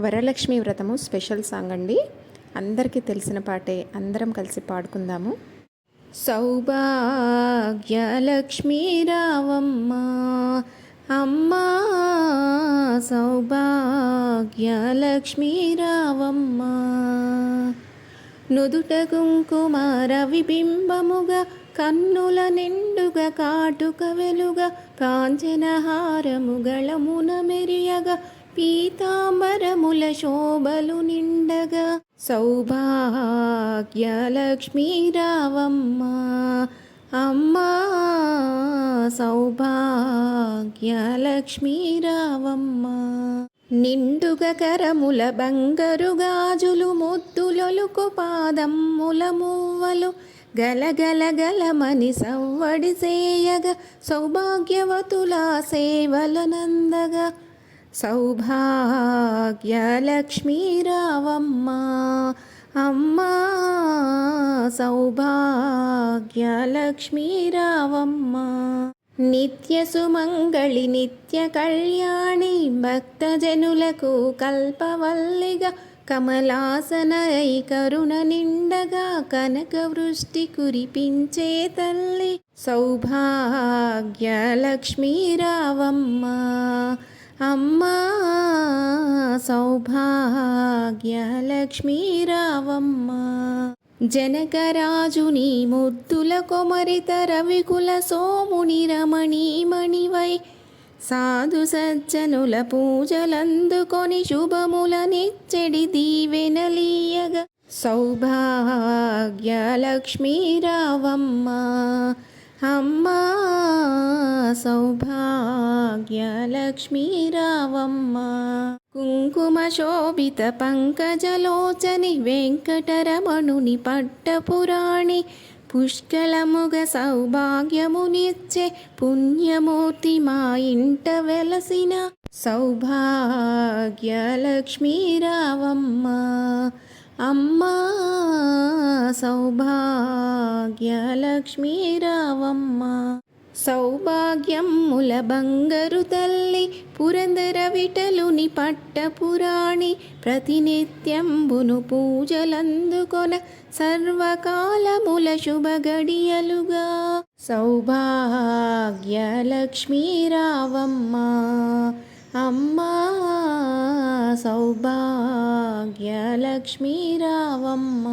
వరలక్ష్మి వ్రతము special song అండి. అందరికీ తెలిసిన పాటే అందరం కలిసి పాడుకుందాము. సౌభాగ్యలక్ష్మీ రావమ్మ అమ్మా సౌభాగ్యలక్ష్మీ రావమ్మ నుదుట కుంకుమార విబింబముగా కన్నుల నిండుగా కాటుక వెలుగా కాంచనహారముగళమున మెరియగా పీతాంబరముల శోభలు నిండగా సౌభాగ్యలక్ష్మీ రావమ్మ. అమ్మా సౌభాగ్యలక్ష్మీ రావమ్మ. నిండుగ కరముల బంగరు గాజులు ముద్దులొలుకు పాదమ్ముల మువ్వలు గలగల గలమని సవ్వడి సేయగ సౌభాగ్యవతుల సేవలనందగా. సౌభాగ్యలక్ష్మీరావమ్మ అమ్మా సౌభాగ్యలక్ష్మీ నిత్య సుమంగళి నిత్య కళ్యాణి భక్తజనులకు కల్పవల్లిగా కమలాసనై కరుణ నిండగా కనక వృష్టి కురిపించే తల్లి. సౌభాగ్యలక్ష్మీరావమ్మ అమ్మా సౌభాగ్యలక్ష్మీ రావమ్మ జనకరాజుని ముద్దుల కొమరిత రవికుల సోముని రమణీమణివై సాధు సజ్జనుల పూజలందుకొని శుభముల శుభములనిచ్చెడి దీవెనలీయగా సౌభాగ్యలక్ష్మీ రావమ్మ అమ్మా సౌభాగ్యలక్ష్మీరావమ్మ. కుంకుమ శోభిత పంకజలోచని వెంకటరమణుని పట్టపురాణి పుష్కలముగ సౌభాగ్యమునిచ్చే పుణ్యమూర్తి మా ఇంట వెలసిన సౌభాగ్యలక్ష్మీరావమ్మ. అమ్మా సౌభాగ్యలక్ష్మీ రావమ్మ సౌభాగ్యముల బంగరు తల్లి పురందర విటలుని పట్టపురాణి ప్రతినిత్యంబును పూజలందుకొన సర్వకాలముల శుభ గడియలుగా సౌభాగ్యలక్ష్మీ రావమ్మ అమ్మా సౌభాగ్యలక్ష్మీ రావమ్మ